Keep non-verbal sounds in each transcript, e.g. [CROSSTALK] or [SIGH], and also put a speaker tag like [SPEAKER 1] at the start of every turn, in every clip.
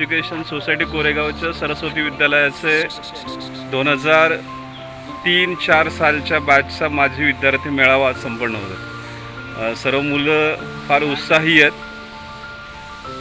[SPEAKER 1] Education society कोरेगावच्या Saraswati विद्यालयाचे दोन हजार तीन चार सालच्या बॅचचा माझी विद्यार्थी मेळावा संपन्न होता सर्व मुलं फार उत्साही आहेत.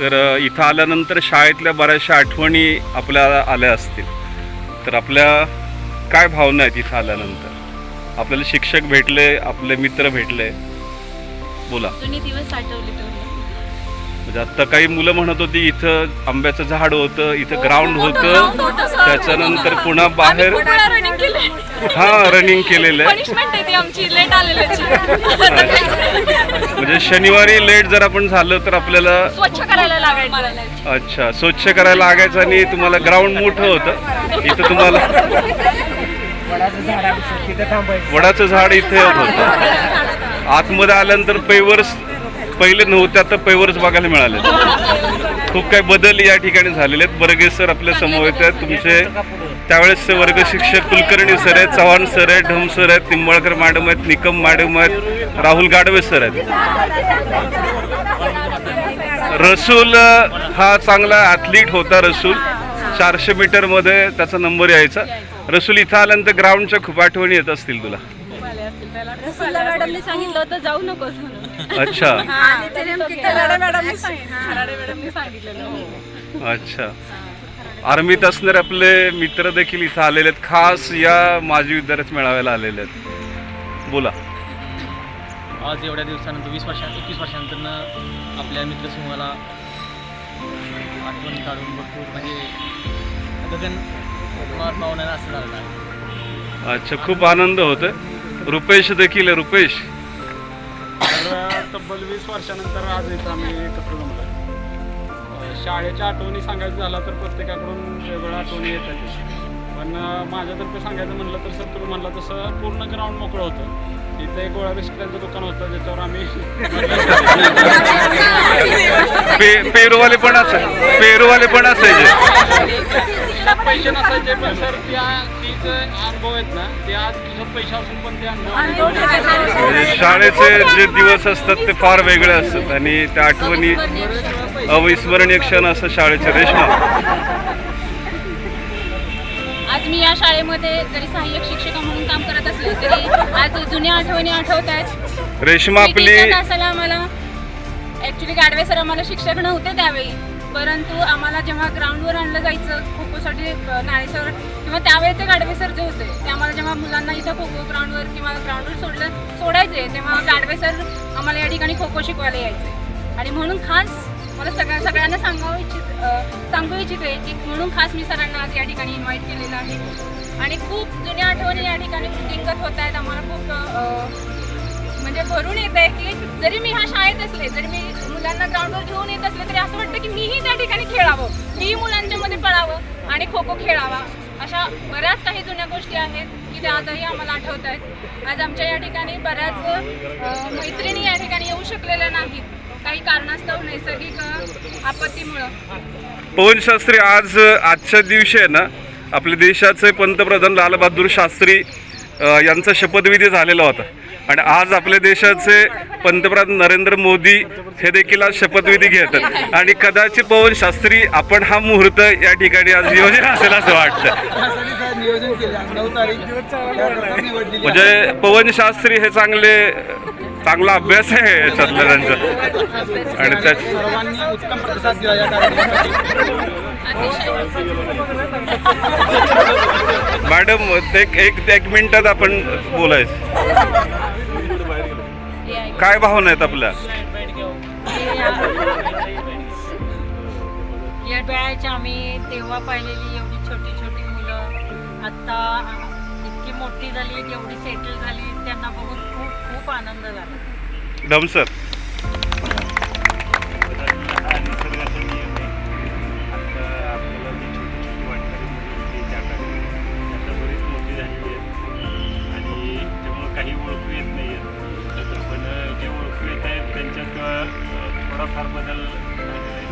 [SPEAKER 1] तर इथं आल्यानंतर शाळेतल्या बऱ्याचशा आठवणी आपल्याला आल्या असतील. तर आपल्या काय भावना आहेत इथं आल्यानंतर? आपल्याला शिक्षक भेटले आपले मित्र भेटले. बोला.
[SPEAKER 2] दिवस आठवले
[SPEAKER 1] म्हणजे आता काही मुलं म्हणत होती इथं आंब्याचं झाड होतं इथं ग्राउंड होतं. त्याच्यानंतर पुन्हा बाहेर
[SPEAKER 2] रनिंग केले.
[SPEAKER 1] हा रनिंग केलेलं. आहे
[SPEAKER 2] पनिशमेंट आहे ती आमची लेट आलेल्याची
[SPEAKER 1] म्हणजे शनिवारी लेट जर आपण झालं तर आपल्याला
[SPEAKER 2] स्वच्छ करायला लागायचं.
[SPEAKER 1] अच्छा स्वच्छ करायला लागायचं आणि तुम्हाला ग्राउंड मोठं होतं. इथं तुम्हाला
[SPEAKER 3] वडाचं झाड आहे सर, तिथं थांबायचं
[SPEAKER 1] वडाचं झाड इथे होतं. आतमध्ये आल्यानंतर पैवर्स पहिले नव्हते आता पैवरच बघायला मिळाले खूप काही बदल या ठिकाणी झालेले आहेत. बरगे सर आपल्यासमोर येत आहेत. तुमचे त्यावेळेसचे वर्ग शिक्षक कुलकर्णी सर आहेत चव्हाण सर आहेत ढम सर आहेत निंबाळकर मॅडम आहेत निकम मॅडम आहेत राहुल गाडवे सर आहेत. रसूल हा चांगला ॲथलीट होता रसूल. चारशे मीटरमध्ये त्याचा नंबर यायचा. रसूल इथं आल्यानंतर ग्राउंडच्या खूप आठवणी येत असतील तुला.
[SPEAKER 2] रसुल्ला मॅडमने सांगितलं होतं जाऊ नकोस म्हणून.
[SPEAKER 1] अच्छा.
[SPEAKER 2] आणि ते नेमके खराडे मॅडमने सांगितलं. खराडे मॅडमने सांगितलेलं हो.
[SPEAKER 1] अच्छा. आर्मीत असणारे आपले मित्र देखील इथं आलेले आहेत. खास या माजी विद्यार्थी मेळाव्याला आलेले आहेत. बोला.
[SPEAKER 3] आज एवढ्या दिवसानंतर वीस वर्षा एकवीस वर्षानंतर आपल्या मित्रसमूहाला आठवण काढून भरपूर म्हणजे गगन मार पावण्याला असं झालं
[SPEAKER 1] अच्छा खूप आनंद होतोय. रुपेश देखील आहे रुपेश.
[SPEAKER 4] तब्बल वीस वर्षानंतर आज इथं आम्ही एकत्र जमलो शाळेच्या आठवणी सांगायचं झालं तर प्रत्येकाकडून वेगवेगळ्या आठवणी येतात. पण माझ्यातर्फे सांगायचं म्हणलं तर सर तुम्ही म्हणलं तसं पूर्ण ग्राउंड मोकळं होतं. इथं एक गोळा बिस्किटांचं दुकान होतं ज्याच्यावर आम्ही
[SPEAKER 1] पेरूवाले पण असाय पेरूवाले पण असायचे
[SPEAKER 4] पैसे नसायचे पण सर त्या ती जे अनुभव आहेत ना ते आज तुझं पैसे असून पण ते अनुभव
[SPEAKER 1] म्हणजे शाळेचे जे दिवस असतात ते फार वेगळे असतात. आणि त्या आठवणी अविस्मरणीय क्षण असतात शाळेचे रेशमा
[SPEAKER 2] आज मी या शाळेमध्ये जरी सहाय्यक शिक्षिका म्हणून काम करत असले तरी आज जुन्या आठवणी आठवत आहेत
[SPEAKER 1] रेशमा आपली
[SPEAKER 2] तासाला आम्हाला ऍक्च्युली गाडवे सर आम्हाला शिक्षक नव्हते त्यावेळी. परंतु आम्हाला जेव्हा ग्राउंडवर आणलं जायचं खो खोसाठी नाळेसर किंवा त्यावेळेचे गाडवे सर जे होते ते आम्हाला जेव्हा मुलांना इथं खो खो ग्राउंडवर किंवा ग्राउंडवर सोडलं सोडायचे तेव्हा गाडवे सर आम्हाला या ठिकाणी खो खो शिकवायला यायचे. आणि म्हणून खास मला सगळ्या सगळ्यांना सांगावं इच्छित सांगू इच्छिते की म्हणून खास मी सरांना आज या ठिकाणी इन्व्हाइट केलेलं आहे. आणि खूप जुन्या आठवणी या ठिकाणी रिंगत होत आहेत आम्हाला खूप म्हणजे भरून येत आहे की जरी मी ह्या शाळेत असले जरी मी मुलांना ग्राउंडवर घेऊन येत असले तरी असं वाटतं की मीही त्या ठिकाणी खेळावं मीही मुलांच्या मध्ये पळावं आणि खो खो खेळावा. अशा बऱ्याच काही जुन्या गोष्टी आहेत की त्या आजही आम्हाला आठवत आहेत. आज आमच्या या ठिकाणी बऱ्याच मैत्रिणी या ठिकाणी येऊ शकलेल्या नाहीत. काही कारणास्तव नैसर्गिक आपत्तीमुळं.
[SPEAKER 1] पवन शास्त्री आज आजच्या दिवशी आहे ना आपल्या देशाचे पंतप्रधान लालबहादूर शास्त्री यांचा शपथविधी झालेला होता. आणि आज आपल्या देशाचे पंतप्रधान नरेंद्र मोदी हे देखील आज शपथविधी घेतात. आणि कदाचित पवन शास्त्री आपण हा मुहूर्त या ठिकाणी आज नियोजन असेल असं वाटतं. म्हणजे पवन शास्त्री हे चांगले चांगला अभ्यास आहे याच्यातला त्यांचा आणि त्या
[SPEAKER 4] सर्वांनी उत्तम प्रतिसाद दिला या कार्यक्रमासाठी
[SPEAKER 1] मॅडम एक एक एक मिनिटात आपण बोलायचं. काय भावना आहेत आपल्या?
[SPEAKER 5] या वेळाची आम्ही तेव्हा पाहिलेली एवढी छोटी छोटी मुलं. आत्ता मोठी झाली एवढी सेटल झाली त्यांना बघून खूप खूप आनंद झाला.
[SPEAKER 1] डमसर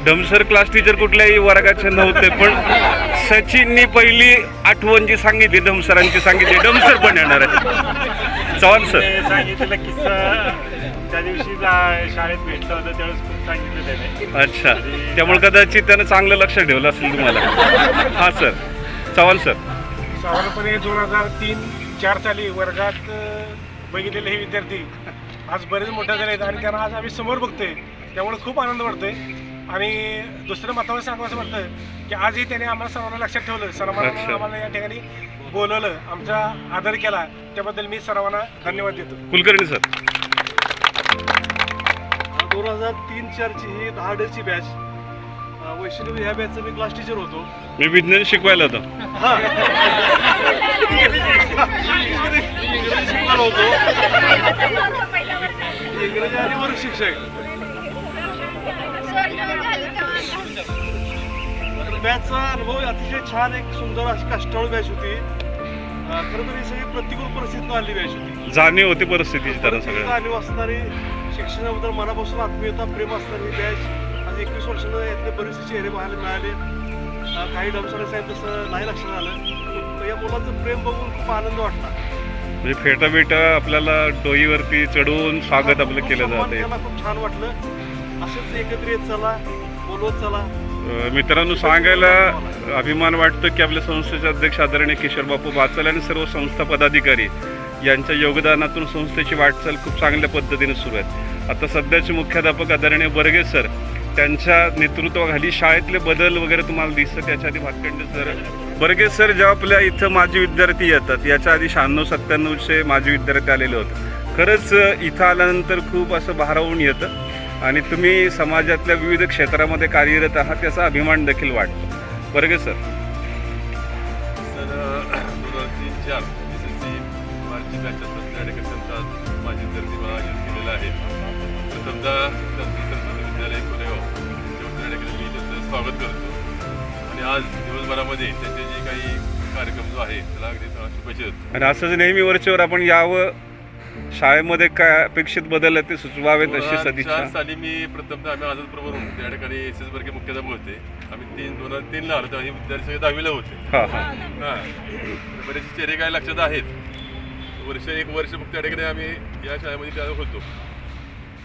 [SPEAKER 1] डमसर क्लास टीचर कुठल्याही वर्गाचे नव्हते पण सचिननी पहिली आठवण जी सांगितली डमसरांची सांगितली डमसर पण येणार आहे. चव्हाण सर
[SPEAKER 6] ते सांगितलेला किस्सा त्या दिवशी शाळेत भेटलं होतं त्यावेळेस खूप सांगितलं त्याने.
[SPEAKER 1] अच्छा. त्यामुळे कदाचित त्यानं चांगलं लक्ष ठेवलं असेल तुम्हाला. हां सर चव्हाण सर
[SPEAKER 7] साधारणपणे दोन हजार तीन चार साली वर्गात बघितलेले हे विद्यार्थी आज बरेच मोठे झाले आहेत आणि त्यांना आज आम्ही समोर बघतोय. त्यामुळे खूप आनंद वाटतोय. आणि दुसरं महत्त्वाचं सांगावं वाटतं की आजही त्याने आम्हाला सर्वांना लक्षात ठेवलं. सर्वांना. आम्हाला या ठिकाणी बोलवलं. आमचा आदर केला. त्याबद्दल मी सर्वांना धन्यवाद देतो.
[SPEAKER 1] कुलकर्णी सर.
[SPEAKER 8] दोन हजार तीन चारची ही दहा डेची बॅच वैष्णवी ह्या बॅचचा मी क्लास टीचर होतो.
[SPEAKER 1] मी विज्ञान शिकवायला होतो.
[SPEAKER 8] हा. इंग्रजी शिकवायला होतो. [LAUGHS] इंग्रजी आणि वर्ग शिक्षक. बॅचचा अनुभव अतिशय छान एक सुंदर अशी कष्टाळू बॅच होती. खरं तर ही सगळी प्रतिकूल परिस्थितीतून आली बॅच होती.
[SPEAKER 1] जाणीव होती परिस्थितीची त्यांना
[SPEAKER 8] जाणीव असणारी शिक्षणाबद्दल मनापासून आत्मीयता प्रेम असणारी बॅच आज एकवीस वर्षानं यातले बरेचसे चेहरे पाहायला मिळाले. काही डमसरे साहेब तसं नाही लक्षात आलं. या मुलांचं प्रेम बघून खूप आनंद वाटला.
[SPEAKER 1] म्हणजे फेटा बिटा आपल्याला डोईवरती चढवून स्वागत आपलं केलं जाते
[SPEAKER 8] खूप छान वाटलं. असंच एकत्र येत चला बोलवत चला.
[SPEAKER 1] मित्रांनो सांगायला अभिमान वाटतो की आपल्या संस्थेचे अध्यक्ष आदरणीय किशोर बापू बाचल आणि सर्व संस्था पदाधिकारी यांच्या योगदानातून संस्थेची वाटचाल खूप चांगल्या पद्धतीने सुरू आहे. आता सध्याचे मुख्याध्यापक आदरणीय बर्गे सर त्यांच्या नेतृत्वाखाली शाळेतले बदल वगैरे तुम्हाला दिसतं त्याच्या आधी भातखंड सर बर्गे सर जेव्हा आपल्या इथं माजी विद्यार्थी येतात याच्या आधी शहाण्णव सत्त्याण्णवचे माजी विद्यार्थी आलेले होते. खरंच इथं आल्यानंतर खूप असं भारावून येतं. आणि तुम्ही समाजातल्या विविध क्षेत्रामध्ये कार्यरत आहात याचा अभिमान देखील वाटतो बर्गे सर?
[SPEAKER 9] तर दोन हजार तीन चार एस एस सी मार्चची बॅचच्या ॲडिकेशनचा माझी विद्यार्थी मला केलेला आहे. प्रथमतः दत्ती सरस्वती विद्यालय कोरेगाव त्यांचं स्वागत करतो. आणि आज दिवसभरामध्ये त्यांचे जे काही कार्यक्रम जो आहे त्याला अगदी शुभेच्छा
[SPEAKER 1] आणि असंच नेहमी वरचेवर आपण यावं शाळेमध्ये काय अपेक्षित बदल आहे ते सुचवावेत अशी सदिच्छा.
[SPEAKER 9] चार साली मी प्रथमतः आम्ही आझाद प्रभून त्या ठिकाणी एस एस वर्गे मुख्याध्यापक होते. आम्ही तीन दोन हजार तीनला आलो तेव्हा हे विद्यार्थी सगळे दहावीला होते.
[SPEAKER 1] हां
[SPEAKER 9] बरेचसे चेहरे काय लक्षात आहेत. वर्ष एक वर्ष फक्त त्या ठिकाणी आम्ही या शाळेमध्ये त्या होतो.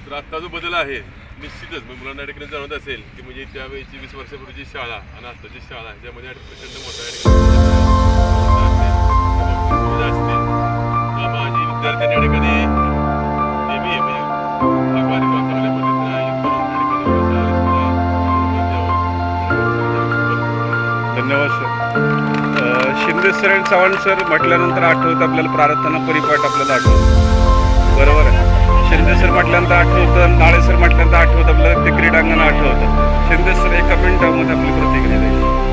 [SPEAKER 9] तर आत्ता जो बदल आहे निश्चितच मग मुलांना ठिकाणी जाणवत असेल की म्हणजे त्यावेळेची वीस वर्षापूर्वीची शाळा आणि आत्ताची शाळा ह्याच्यामध्ये प्रचंड मोठा म्हणजे चांगल्या
[SPEAKER 1] धन्यवाद सर शिंदे सर आणि चव्हाण सर म्हटल्यानंतर आठवत आपल्याला प्रार्थना परिपाठ आपल्याला आठवत. बरोबर आहे. शिंदे सर म्हटल्यानंतर आठवतं नाळे सर म्हटल्यानंतर आठवत आपल्याला ते क्रीडांगण आठवतं. शिंदे सर एका मिनिटामध्ये आपली प्रतिक्रिया द्यायची.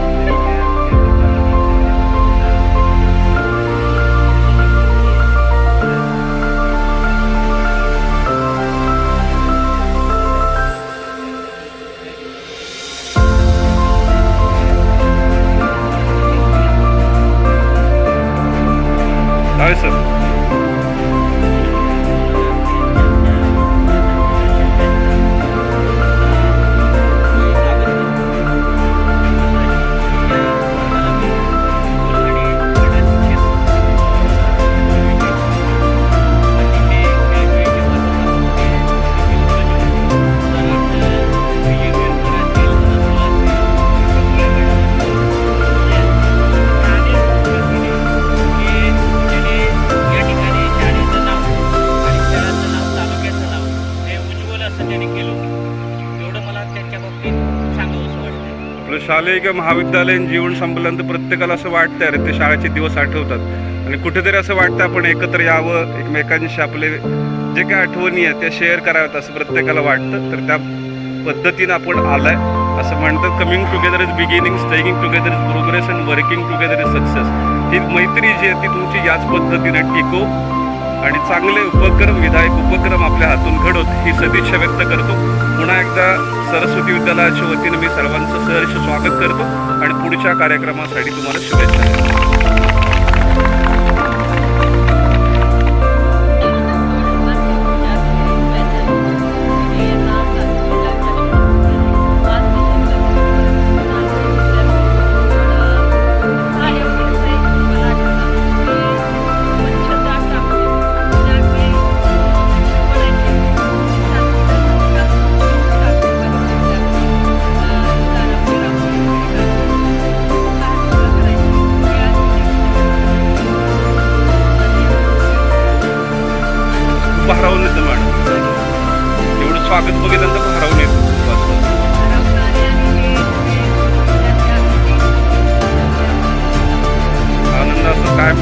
[SPEAKER 3] वाटतं
[SPEAKER 1] आपलं शालेय किंवा महाविद्यालयीन जीवन संपल्यानंतर प्रत्येकाला असं वाटतं अरे ते शाळेचे दिवस आठवतात. आणि कुठेतरी असं वाटतं आपण एकत्र यावं एकमेकांशी आपले जे काही आठवणी आहेत त्या शेअर कराव्यात असं प्रत्येकाला वाटतं. तर त्या पद्धतीनं आपण आलाय. असं म्हणतात coming together is beginning staying together is progress and working together is success ही मैत्री जी आहे ती तुमची याच पद्धतीने टिको आणि चांगले उपक्रम विधायक उपक्रम आपल्या हातून घडवत ही सदिच्छा व्यक्त करतो. पुन्हा एकदा सरस्वती विद्यालयाच्या वतीनं मी सर्वांचं सहर्ष स्वागत करतो आणि पुढच्या कार्यक्रमासाठी तुम्हाला शुभेच्छा
[SPEAKER 10] एवढं बघितल्यानंतर हरवून येतो आनंद असं काय